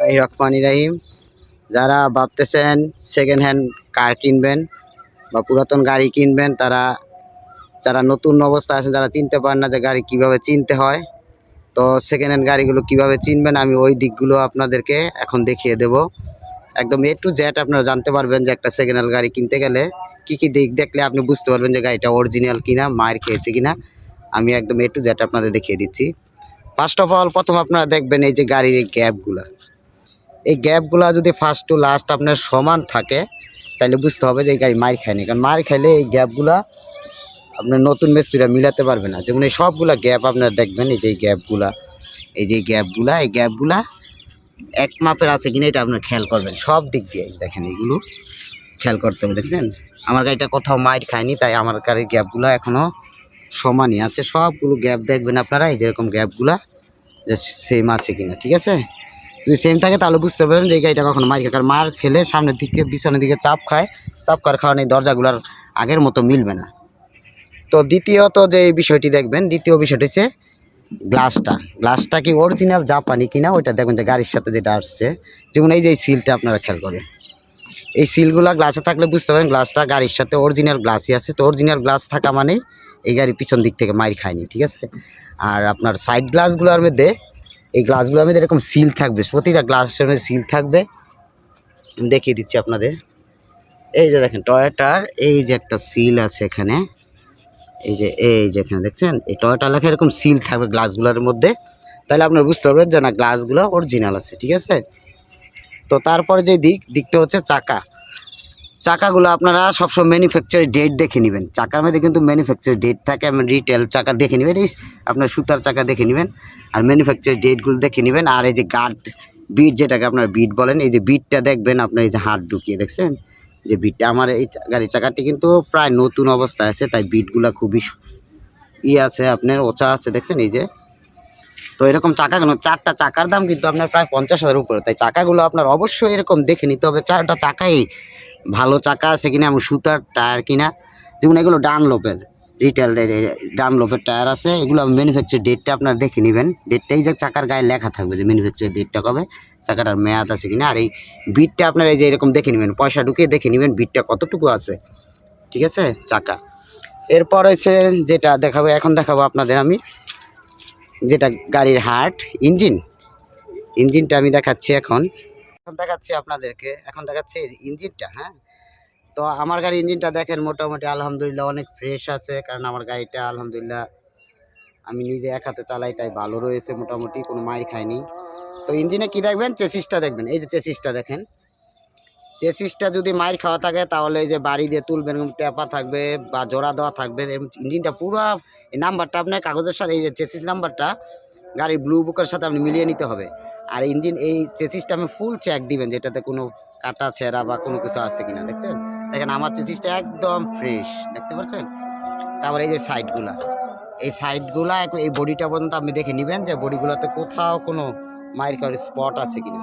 রহমান রাহিম। যারা ভাবতেছেন second hand কার কিনবেন বা পুরাতন গাড়ি কিনবেন, তারা, যারা নতুন অবস্থা আছেন, যারা চিনতে পারেন না যে গাড়ি কীভাবে চিনতে হয়, তো সেকেন্ড হ্যান্ড গাড়িগুলো কীভাবে চিনবেন, আমি ওই দিকগুলো আপনাদেরকে এখন দেখিয়ে দেব। একদম এ টু জেড আপনারা জানতে পারবেন যে একটা সেকেন্ড হ্যান্ড গাড়ি কিনতে গেলে কি কি দিক দেখলে আপনি বুঝতে পারবেন যে গাড়িটা অরিজিনাল কিনা, মায়ের খেয়েছে কিনা। আমি একদম এ টু জেড আপনাদের দেখিয়ে দিচ্ছি। ফার্স্ট অফ অল প্রথম আপনারা দেখবেন এই যে গাড়ির এই গ্যাপগুলা এই গ্যাপগুলো যদি ফার্স্ট টু লাস্ট আপনার সমান থাকে, তাহলে বুঝতে হবে যে এই গাড়ি মার খায়নি। কারণ মার খাইলে এই গ্যাপগুলা আপনার নতুন মিস্ত্রিরা মিলাতে পারবে না। যেমন এই সবগুলা গ্যাপ আপনারা দেখবেন, এই যে গ্যাপগুলা, এই যে গ্যাপগুলা, এই গ্যাপগুলা এক মাপের আছে কিনা এটা আপনার খেয়াল করবেন। সব দিক দিয়ে দেখেন এগুলো খেয়াল করতে হবে, দেখছেন? আমার গাড়িটা কোথাও মাইর খায়নি, তাই আমার গাড়ির গ্যাপগুলো এখনও সমানই আছে। সবগুলো গ্যাপ দেখবেন আপনারা, এই যেরকম গ্যাপগুলা, যে সেম আছে কিনা, ঠিক আছে? যদি সেম থাকে তাহলে বুঝতে পারবেন যে এই গাড়িটা কখনো মার কারণ মার খেলে সামনের দিকে, পিছনের দিকে চাপ খায়। চাপ খাওয়ার কারণে দরজাগুলোর আগের মতো মিলবে না। তো দ্বিতীয়ত যে বিষয়টি দেখবেন, দ্বিতীয় বিষয়টি হচ্ছে গ্লাসটা। গ্লাসটা কি অরিজিনাল জাপানি কিনা, ওইটা দেখবেন যে গাড়ির সাথে যেটা আসছে। যেমন এই যে সিলটা আপনারা খেয়াল করেন এই সিলগুলা গ্লাসে থাকলে বুঝতে পারেন গ্লাসটা গাড়ির সাথে অরিজিনাল গ্লাসই আছে। তো অরিজিনাল গ্লাস থাকা মানে এই গাড়ি পিছন দিক থেকে মাইর খায়নি, ঠিক আছে? আর আপনার সাইড গ্লাসগুলোর মধ্যে এই গ্লাসগুলো আমাদের এরকম সিল থাকবে, প্রতিটা গ্লাসের মধ্যে সিল থাকবে। দেখিয়ে দিচ্ছি আপনাদের। এই যে দেখেন টয়োটার এই যে একটা সিল আছে এখানে। এই যে এই যে এখানে দেখছেন? এই টয়োটা লেখা এরকম সিল থাকবে গ্লাসগুলোর মধ্যে। তাহলে আপনার বুঝতে পারবেন যে না গ্লাসগুলো অরিজিনাল আছে, ঠিক আছে? তো তারপরে যে দিক, দিকটা হচ্ছে চাকা। চাকাগুলো আপনারা সবসময় ম্যানুফ্যাকচার ডেট দেখে নেবেন। চাকার মধ্যে কিন্তু ম্যানুফ্যাকচার ডেট থাকে আমি রিটেল চাকা দেখে নেবেন, এই আপনার সুতার চাকা দেখে নেবেন, আর ম্যানুফ্যাকচার ডেটগুলো দেখে নেবেন, আর এই যে গার্ড বিট যেটাকে আপনার বিট বলেন, এই যে বিটটা দেখবেন, আপনার এই যে হাত ঢুকিয়ে, দেখছেন? যে বিটটা আমার এই গাড়ির চাকাটি কিন্তু প্রায় নতুন অবস্থায় আছে, তাই বিটগুলো খুবই ই আছে আপনার ওচা আছে, দেখছেন? এই যে। তো এরকম চাকাগুলো, চারটা চাকার দাম কিন্তু আপনার প্রায় পঞ্চাশ হাজার উপরে। তাই চাকাগুলো আপনার অবশ্যই এরকম দেখে নিতে হবে, চারটা চাকাই ভালো চাকা আছে কিনা এবং সুতার টায়ার কিনা, যেমন এগুলো ডান লোপের রিটেল ডান লোপের টায়ার আছে, এগুলো ম্যানুফ্যাকচার ডেটটা আপনার দেখে নেবেন। ডেটটা এই যে চাকার গায়ে লেখা থাকবে যে ম্যানুফ্যাকচার ডেটটা কবে, চাকাটার মেয়াদ আছে কিনা, আর এই বিটটা আপনার এই যে এরকম দেখে নেবেন, পয়সা ঢুকিয়ে দেখে নেবেন বিটটা কতটুকু আছে, ঠিক আছে, চাকা। এরপর হচ্ছে যেটা দেখাবো, এখন দেখাবো আপনাদের আমি, যেটা গাড়ির হার্ট, ইঞ্জিন। ইঞ্জিনটা আমি দেখাচ্ছি এখন। এখন দেখাচ্ছি আপনাদেরকে। এখন দেখাচ্ছি ইঞ্জিনটা হ্যাঁ? তো আমার গাড়ির ইঞ্জিনটা দেখেন, মোটামুটি আলহামদুলিল্লাহ অনেক ফ্রেশ আছে, কারণ আমার গাড়িটা আলহামদুলিল্লাহ আমি নিজে এক হাতে চালাই, তাই ভালো রয়েছে মোটামুটি, কোনো মাইর খায়নি। তো ইঞ্জিনে কি দেখবেন? চেসিসটা দেখবেন। এই যে চেসিসটা দেখেন। চেসিসটা যদি মাইর খাওয়া থাকে, তাহলে এই যে বাড়ি দিয়ে তুলবেন টেপা থাকবে বা জোড়া দেওয়া থাকবে ইঞ্জিনটা পুরো নাম্বারটা আপনার কাগজের সাথে, এই যে চেসিস নাম্বারটা গাড়ির ব্লু বুকের সাথে আপনি মিলিয়ে নিতে হবে। আর ইঞ্জিন এই চেসিসটা আমি ফুল চেক দিবেন যেটাতে কোনো কাটা, ছেঁড়া বা কোনো কিছু আছে কিনা, দেখছেন? দেখেন, আমার চেসিসটা একদম ফ্রেশ দেখতে পাচ্ছেন? তারপরে এই যে সাইডগুলা এই সাইডগুলা এই বডিটা পর্যন্ত আপনি দেখে নেবেন যে বডিগুলোতে কোথাও কোনো মায়ের কারোর স্পট আছে কিনা।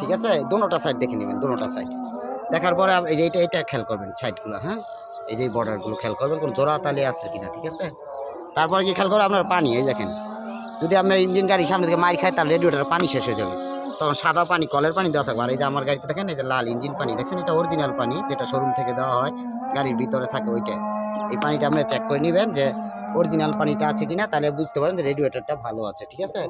ঠিক আছে? দোনোটা সাইড দেখে নেবেন, দোনোটা সাইড দেখার পরে এই যে এটা এটা খেয়াল করবেন সাইডগুলো হ্যাঁ? এই যে বর্ডারগুলো খেয়াল করবেন, কোনো জোড়া তালি আছে কিনা, ঠিক আছে? তারপরে কি খেয়াল করবেন? আপনার পানি, এই দেখেন। যদি আপনার ইঞ্জিন গাড়ি সামনে থেকে মার খায় তাহলে রেডিওটার পানি শেষ হয়ে যাবে। তখন সাদা পানি, কলের পানি দেওয়া থাকবে। আর এই যে আমার গাড়িতে দেখেন, এই যে লাল ইঞ্জিন পানি, দেখছেন? এটা অরিজিনাল পানি, যেটা শোরুম থেকে দেওয়া হয়, গাড়ির ভিতরে থাকে ওইটা। এই পানিটা আপনারা চেক করে নেবেন যে অরিজিনাল পানিটা আছে কিনা, তাহলে বুঝতে পারেন যে রেডিয়েটরটা ভালো আছে, ঠিক আছে?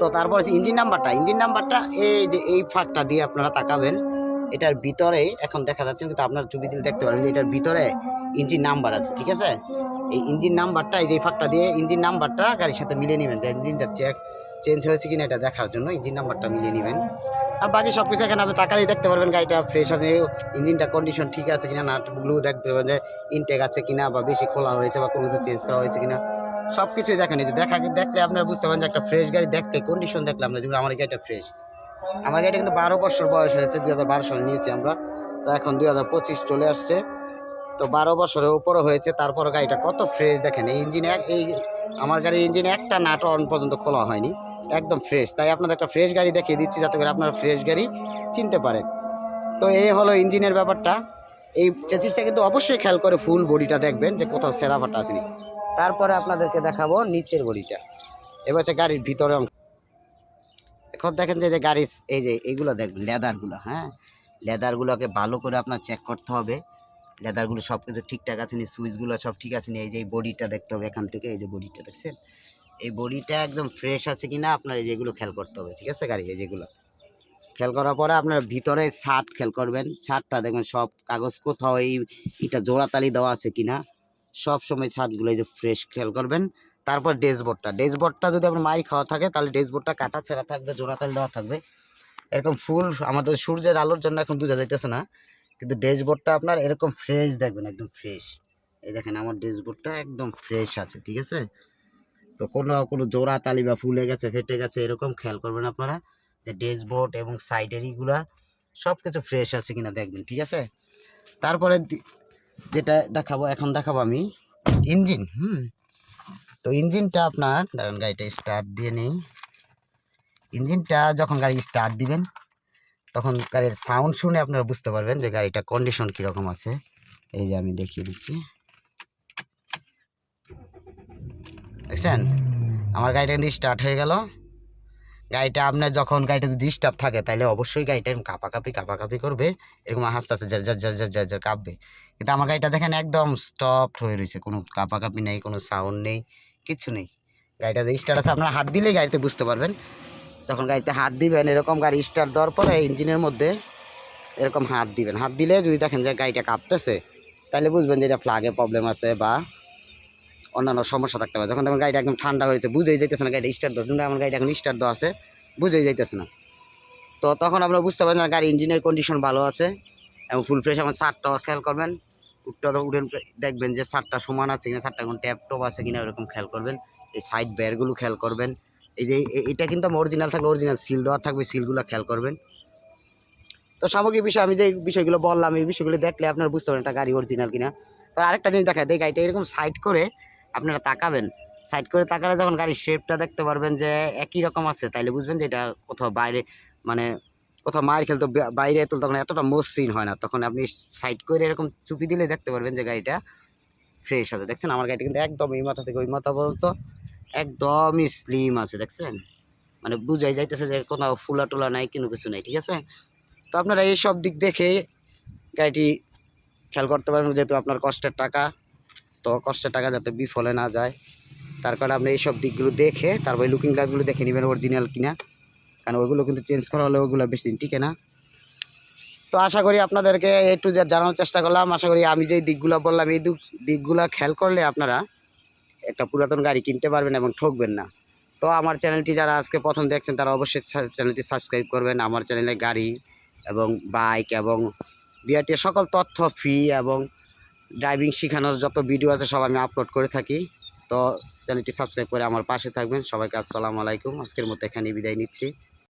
তো তারপর ইঞ্জিন নাম্বারটা। ইঞ্জিন নাম্বারটা, এই যে এই ফাঁকটা দিয়ে আপনারা তাকাবেন, এটার ভিতরে এখন দেখা যাচ্ছে কিন্তু আপনার ছবি দিলে দেখতে পারেন এটার ভিতরে ইঞ্জিন নাম্বার আছে, ঠিক আছে? এই ইঞ্জিন নাম্বারটা, এই যে ফাঁকটা দিয়ে ইঞ্জিন নাম্বারটা গাড়ির সাথে মিলিয়ে নেবেন। যে ইঞ্জিনটা চেক চেঞ্জ হয়েছে কিনা এটা দেখার জন্য ইঞ্জিন নাম্বারটা মিলিয়ে নেবেন। আর বাকি সব কিছু এখানে আপনি তাকালেই দেখতে পারবেন গাড়িটা ফ্রেশ আছে, ইঞ্জিনটা কন্ডিশন ঠিক আছে কিনা নাটগুলো দেখতে পারবেন যে ইনটেক আছে কিনা বা বেশি খোলা হয়েছে বা কোনো কিছু চেঞ্জ করা হয়েছে কিনা। সব কিছুই দেখেন, এই যে দেখা, দেখলে আপনারা বুঝতে পারেন যে একটা ফ্রেশ গাড়ি দেখতে কন্ডিশন দেখলে আমরা যেগুলো আমার গাড়িটা ফ্রেশ আমার গাড়িটা কিন্তু বারো বছর বয়স হয়েছে, দুই হাজার বারো সালে নিয়েছি আমরা। তো এখন দুই হাজার পঁচিশ চলে আসছে। তো বারো বছরের উপরে হয়েছে, তারপর গাড়িটা কত ফ্রেশ দেখেন, এই ইঞ্জিন এক এই আমার গাড়ির ইঞ্জিন একটা নাট অন পর্যন্ত খোলা হয়নি, একদম ফ্রেশ তাই আপনাদের একটা ফ্রেশ গাড়ি দেখিয়ে দিচ্ছি যাতে করে আপনারা ফ্রেশ গাড়ি চিনতে পারেন। তো এই হলো ইঞ্জিনের ব্যাপারটা। এই চেচিসটা কিন্তু অবশ্যই খেয়াল করে ফুল বডিটা দেখবেন যে কোথাও সেরা ফাটা আসেনি তারপরে আপনাদেরকে দেখাবো নিচের বডিটা। এবার হচ্ছে গাড়ির ভিতরে অংশ। এখন দেখেন যে যে গাড়ি এই যে এইগুলো দেখবেন লেদারগুলো হ্যাঁ? লেদারগুলোকে ভালো করে আপনার চেক করতে হবে। লেদারগুলো সব কিছু ঠিকঠাক আছে নি, সুইচগুলো সব ঠিক আছে নি, এই যে এই বডিটা দেখতে হবে এখান থেকে, এই যে বডিটা দেখছেন? এই বডিটা একদম ফ্রেশ আছে কিনা আপনার এই যেগুলো খেয়াল করতে হবে, ঠিক আছে গাড়ি? এই যেগুলো। খেয়াল করার পরে আপনার ভিতরে ছাদ খেয়াল করবেন, ছাদটা দেখবেন সব কাগজ কোথাও এই এটা জোড়াতালি দেওয়া আছে কিনা, সব সময় ছাদগুলো এই যে ফ্রেশ খেয়াল করবেন। তারপর ড্যাশবোর্ডটা ড্যাশবোর্ডটা যদি আপনার মাই খাওয়া থাকে, তাহলে ড্যাশবোর্ডটা কাটা ছেঁড়া থাকবে, জোড়াতালি দেওয়া থাকবে। এরকম ফুল আমাদের সূর্যের আলোর জন্য এখন বোঝা যাইতেছে না কিন্তু ড্যাশবোর্ডটা আপনার এরকম ফ্রেশ দেখবেন, একদম ফ্রেশ এই দেখেন আমার ড্যাশবোর্ডটা একদম ফ্রেশ আছে, ঠিক আছে? তো কোনো কোনো জোড়া তালি বা ফুলে গেছে, ফেটে গেছে, এরকম খেয়াল করবেন আপনারা যে ড্যাশবোর্ড এবং সাইডের ইগুলা সব কিছু ফ্রেশ আছে কিনা দেখবেন, ঠিক আছে? তারপরে যেটা দেখাবো, এখন দেখাবো আমি ইঞ্জিন, হুম? তো ইঞ্জিনটা আপনার, দাঁড়ান গাড়িটা স্টার্ট দিয়ে নেই। ইঞ্জিনটা যখন গাড়ি স্টার্ট দিবেন তখন গাড়ির সাউন্ড শুনে আপনারা বুঝতে পারবেন যে গাড়িটা কন্ডিশন কীরকম আছে। এই যে আমি দেখিয়ে দিচ্ছি। দেখছেন? আমার গাড়িটা কিন্তু স্টার্ট হয়ে গেল। গাড়িটা আপনার যখন গাড়িটা যদি ডিস্টার্ব থাকে, তাহলে অবশ্যই গাড়িটা এরকম কাঁপাকাঁপি কাঁপাকাঁপি করবে। এরকম আস্তে যার যার যার যার যার যার কাঁপবে। কিন্তু আমার গাড়িটা দেখেন একদম স্টপ হয়ে রয়েছে। কোনো কাঁপাকাঁপি নেই, কোনো সাউন্ড নেই কিচ্ছু নেই। গাড়িটা স্টার্ট আছে, আপনারা হাত দিলেই গাড়িতে বুঝতে পারবেন। যখন গাড়িতে হাত দিবেন, এরকম গাড়ি স্টার্ট দেওয়ার পরে ইঞ্জিনের মধ্যে এরকম হাত দিবেন। হাত দিলে যদি দেখেন যে গাড়িটা কাঁপতেছে, তাহলে বুঝবেন যে এটা ফ্লাগে প্রবলেম আছে বা অন্যান্য সমস্যা থাকতে পারে। যখন দেখুন গাড়িটা একদম ঠান্ডা হয়েছে, বুঝেই যাইতেছে না গাড়িটা স্টার্ট দেওয়া আমার গাড়িটা এখন স্টার্ট দেওয়া আছে, বুঝেই যাইতেছে না। তো তখন আপনারা বুঝতে পারবেন গাড়ি ইঞ্জিনের কন্ডিশন ভালো আছে এবং ফুল ফ্রেশ আমার সারটা খেয়াল করবেন। উঠটা উঠেন, দেখবেন যে সারটা সমান আছে কিনা সারটা এখন ট্যাপ টপ আছে কিনা, ওরকম খেয়াল করবেন। এই সাইড ব্যারগুলো খেয়াল করবেন। এই যে এটা কিন্তু অরিজিনাল থাকলে অরিজিনাল সিল দেওয়া থাকবে সিলগুলো খেয়াল করবেন। তো সামগ্রিক বিষয়, আমি যে বিষয়গুলো বললাম, এই বিষয়গুলো দেখলে আপনার বুঝতে পারবেন এটা গাড়ি অরিজিনাল কিনা। তো আরেকটা জিনিস দেখা দেয় গাড়িটা এরকম সাইড করে আপনারা তাকাবেন। সাইড করে তাকালে যখন গাড়ির শেপটা দেখতে পারবেন যে একই রকম আছে, তাইলে বুঝবেন যে এটা কোথাও বাইরে মানে কোথাও মায়ের খেলতো বাইরে তো তখন এতটা মসৃণ হয় না। তখন আপনি সাইড করে এরকম চুপি দিলে দেখতে পারবেন যে গাড়িটা ফ্রেশ আছে। দেখছেন? আমার গাড়িটা কিন্তু একদম এই মাথা থেকে ওই মাথা পর্যন্ত একদমই স্লিম আছে, দেখছেন? মানে বুঝাই যাইতেছে যে কোথাও ফুলা টুলা নাই, কোনো কিছু নাই, ঠিক আছে? তো আপনারা এই সব দিক দেখে গাড়িটি খেয়াল করতে পারেন, যেহেতু আপনার কষ্টের টাকা, তো কষ্টের টাকা যাতে বিফলে না যায়। তার কারণে আপনি এইসব দিকগুলো দেখে, তারপরে লুকিং গ্লাসগুলো দেখে নেবেন অরিজিনাল কিনা। কারণ ওইগুলো কিন্তু চেঞ্জ করা হলে ওগুলো বেশি দিন টিকে না। তো আশা করি আপনাদেরকে একটু জানানোর চেষ্টা করলাম। আশা করি আমি যেই দিকগুলো বললাম, এই দিক দিকগুলো খেয়াল করলে আপনারা একটা পুরাতন গাড়ি কিনতে পারবেন এবং ঠকবেন না। তো আমার চ্যানেলটি যারা আজকে প্রথম দেখছেন, তারা অবশ্যই চ্যানেলটি সাবস্ক্রাইব করবেন। আমার চ্যানেলে গাড়ি এবং বাইক এবং বিআরটির সকল তথ্য ফি এবং ড্রাইভিং শেখানোর যত ভিডিও আছে সব আমি আপলোড করে থাকি। তো চ্যানেলটি সাবস্ক্রাইব করে আমার পাশে থাকবেন। সবাইকে আসসালামু আলাইকুম। আজকের মতো এখানে বিদায় নিচ্ছি।